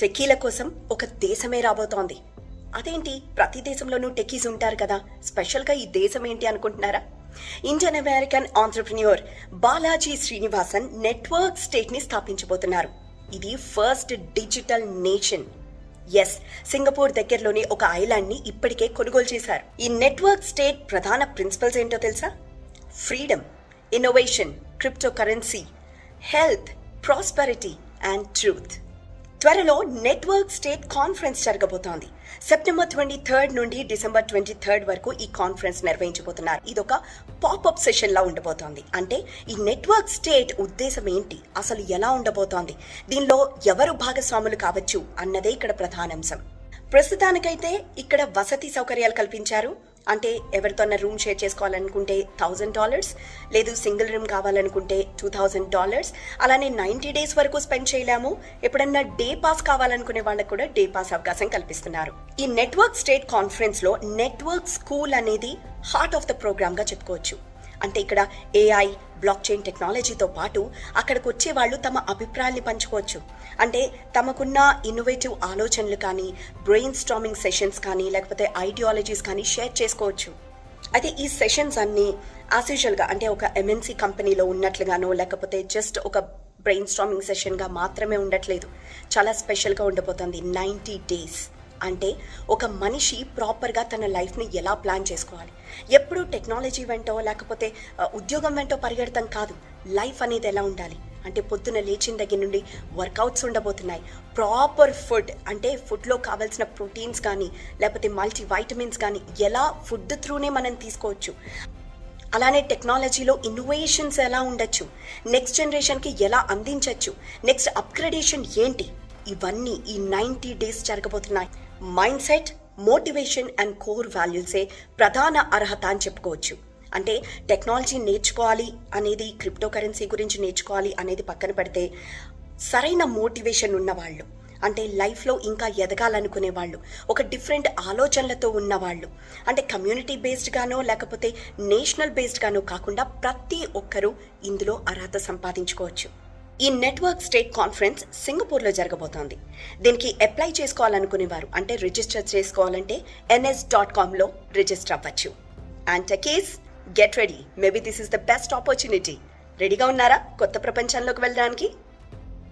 టెక్కీల కోసం ఒక దేశమే రాబోతోంది. అదేంటి? ప్రతి దేశంలోనూ టెక్కీస్ ఉంటారు కదా. స్పెషల్గా ఈ దేశం ఏంటి అనుకుంటున్నారా? Indian American entrepreneur Balaji Srinivasan network స్టేట్ని స్థాపించబోతున్నారు. ఇది first digital nation. Yes Singapore దగ్గరలోని ఒక ఐలాండ్ని ఇప్పటికే కొనుగోలు చేశారు. ఈ నెట్వర్క్ స్టేట్ ప్రధాన ప్రిన్సిపల్స్ ఏంటో తెలుసా? Freedom innovation crypto currency health prosperity and truth. త్వరలో నెట్వర్క్ స్టేట్ కాన్ఫరెన్స్ జరగబోతోంది. సెప్టెంబర్ ట్వంటీ థర్డ్ నుండి డిసెంబర్ ట్వంటీ థర్డ్ వరకు ఈ కాన్ఫరెన్స్ నిర్వహించబోతున్నారు. ఇదొక పాపప్ సెషన్ లా ఉండబోతోంది. అంటే ఈ నెట్వర్క్ స్టేట్ ఉద్దేశం ఏంటి? అసలు ఎలా ఉండబోతోంది? దీనిలో ఎవరు భాగస్వాములు కావచ్చు? అన్నదే ఇక్కడ ప్రధానాంశం. ప్రస్తుతానికైతే ఇక్కడ వసతి సౌకర్యాలు కల్పించారు. అంటే ఎవరితోన్న రూమ్ షేర్ చేసుకోవాలనుకుంటే థౌజండ్ డాలర్స్ లేదు సింగిల్ రూమ్ కావాలనుకుంటే టూ థౌజండ్ డాలర్స్. అలానే నైంటీ డేస్ వరకు స్పెండ్ చేయలేము. ఎప్పుడన్నా డే పాస్ కావాలనుకునే వాళ్ళకు కూడా డే పాస్ అవకాశం కల్పిస్తున్నారు. ఈ నెట్వర్క్ స్టేట్ కాన్ఫరెన్స్లో నెట్వర్క్ స్కూల్ అనేది హార్ట్ ఆఫ్ ద ప్రోగ్రామ్గా చెప్పుకోవచ్చు. అంటే ఇక్కడ ఏఐ బ్లాక్ చైన్ టెక్నాలజీతో పాటు అక్కడికి వచ్చే వాళ్ళు తమ అభిప్రాయాల్ని పంచుకోవచ్చు. అంటే తమకున్న ఇన్నోవేటివ్ ఆలోచనలు కానీ బ్రెయిన్ స్టామింగ్ సెషన్స్ కానీ లేకపోతే ఐడియాలజీస్ కానీ షేర్ చేసుకోవచ్చు. అయితే ఈ సెషన్స్ అన్నీ యాజ్ యూజువల్గా అంటే ఒక ఎంఎన్సీ కంపెనీలో ఉన్నట్లుగానో లేకపోతే జస్ట్ ఒక బ్రెయిన్ స్టామింగ్ సెషన్గా మాత్రమే ఉండట్లేదు. చాలా స్పెషల్గా ఉండబోతుంది నైంటీ డేస్ అంటే ఒక మనిషి ప్రాపర్గా తన లైఫ్ని ఎలా ప్లాన్ చేసుకోవాలి? ఎప్పుడు టెక్నాలజీ వెంటో లేకపోతే ఉద్యోగం వెంటో పరిగెడతాం కాదు. లైఫ్ అనేది ఎలా ఉండాలి? అంటే పొద్దున లేచిన దగ్గర నుండి వర్కౌట్స్ ఉండబోతున్నాయి. ప్రాపర్ ఫుడ్ అంటే ఫుడ్లో కావాల్సిన ప్రోటీన్స్ కానీ లేకపోతే మల్టీ వైటమిన్స్ కానీ ఎలా ఫుడ్ త్రూనే మనం తీసుకోవచ్చు. అలానే టెక్నాలజీలో ఇన్నోవేషన్స్ ఎలా ఉండొచ్చు? నెక్స్ట్ జనరేషన్కి ఎలా అందించవచ్చు నెక్స్ట్ అప్గ్రేడేషన్ ఏంటి? ఇవన్నీ ఈ నైంటీ డేస్ జరగబోతున్నాయి. Mind set motivation and core వాల్యూసే ప్రధాన అర్హత అని చెప్పుకోవచ్చు. అంటే టెక్నాలజీ నేర్చుకోవాలి అనేది క్రిప్టో కరెన్సీ గురించి నేర్చుకోవాలి అనేది పక్కన పెడితే సరైన మోటివేషన్ ఉన్నవాళ్ళు అంటే లైఫ్లో ఇంకా ఎదగాలనుకునే వాళ్ళు ఒక డిఫరెంట్ ఆలోచనలతో ఉన్నవాళ్ళు అంటే కమ్యూనిటీ బేస్డ్గానో లేకపోతే నేషనల్ బేస్డ్గానో కాకుండా ప్రతి ఒక్కరూ ఇందులో అర్హత సంపాదించుకోవచ్చు. ఈ నెట్వర్క్ స్టేట్ కాన్ఫరెన్స్ సింగపూర్లో జరగబోతోంది. దీనికి అప్లై చేసుకోవాలనుకునేవారు అంటే రిజిస్టర్ చేసుకోవాలంటే ఎన్ఎస్ డాట్ కామ్లో రిజిస్టర్ అవ్వచ్చు. And guys get ready maybe this is the best opportunity రెడీగా ఉన్నారా? కొత్త ప్రపంచంలోకి వెళ్ళడానికి?